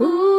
Ooh.